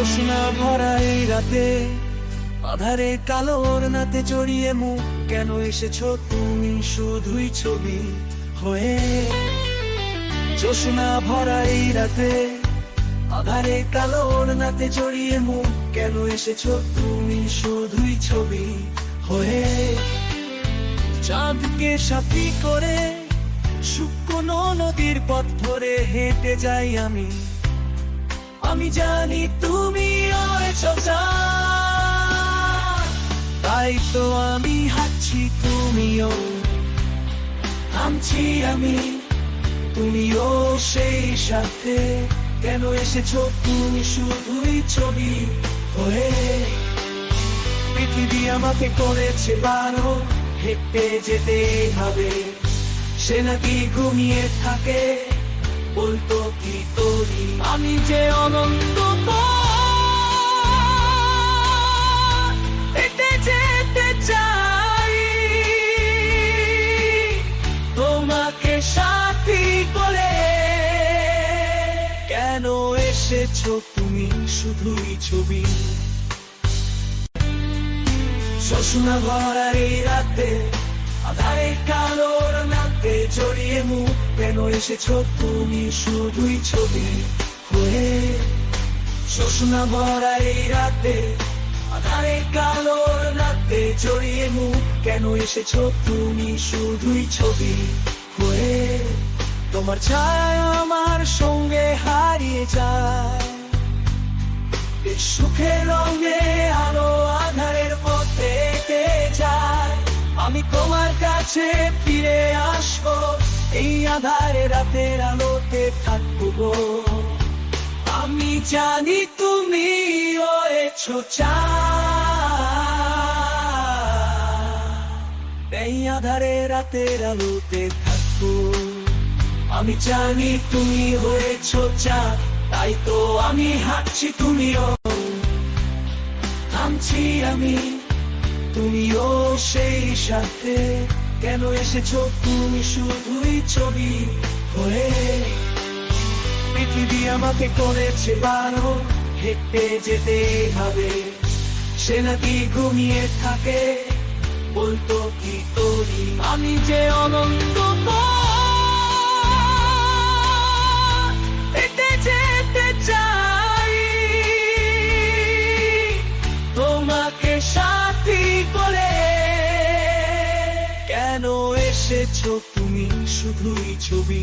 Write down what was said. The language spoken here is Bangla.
শোষণা ভরা এই রাতে, আধারে কালো ওড়নাতে জড়িয়ে মুখ, কেন এসেছ তুমি শুধুই ছবি হয়ে? জোসনা ভরা এই রাতে, আধারে কালো ওড়নাতে জড়িয়ে মুখ, কেন এসেছ তুমি শুধুই ছবি হয়ে? চাঁদকে সাথী করে শুকনো নদীর পথ ধরে হেঁটে যাই আমি। আমি জানি তুমি তাই তো আমি হাঁটছি তুমিও। থামছি আমি, তুমিও সেই সাথে। কেন এসেছ তুমি শুধুই ছবি হয়ে? পৃথিবী আমাকে করেছে বারো, হেঁটে যেতে হবে। সে নাকি ঘুমিয়ে থাকে। বলতো কি করি আমি যে অনন্ত হেঁটে যেতে চাই, তোমাকে সাথী করে কেন এসেছ তুমি শুধুই ছবি? শোষণা ভরা এই রাতে, আধারে কালোর নাতে কেন এসেছ তুমি শুধুই ছবি? হয়ে শোষণা ভরা এই রাতে, আধারে কালোর নাতে জড়িয়ে কেন এসেছ তুমি শুধুই ছবি? হয়ে তোমার ছায়া আমার সঙ্গে হারিয়ে যায়। সুখের রঙে আলো আধারের মধ্যে যায়। আমি তোমার কাছে ফিরে এই আধারে রাতের আলোতে থাকব। আমি জানি তুমি হয়েছো চা এই আধারে রাতের আলোতে থাকব। আমি জানি তুমি হয়েছ চা তাই তো আমি হাঁটছি তুমিও। থামছি আমি, তুমিও সেই সাথে। কেন এসেছ? তুমি শুধুই ছবি হয়ে পৃথিবী আমাকে করেছে বারো। হেঁটে যেতে হবে। সে নাকি ঘুমিয়ে থাকে। বলতো কি তোরি? আমি যে অনন্ত কেন এসেছ তুমি শুধুই ছবি?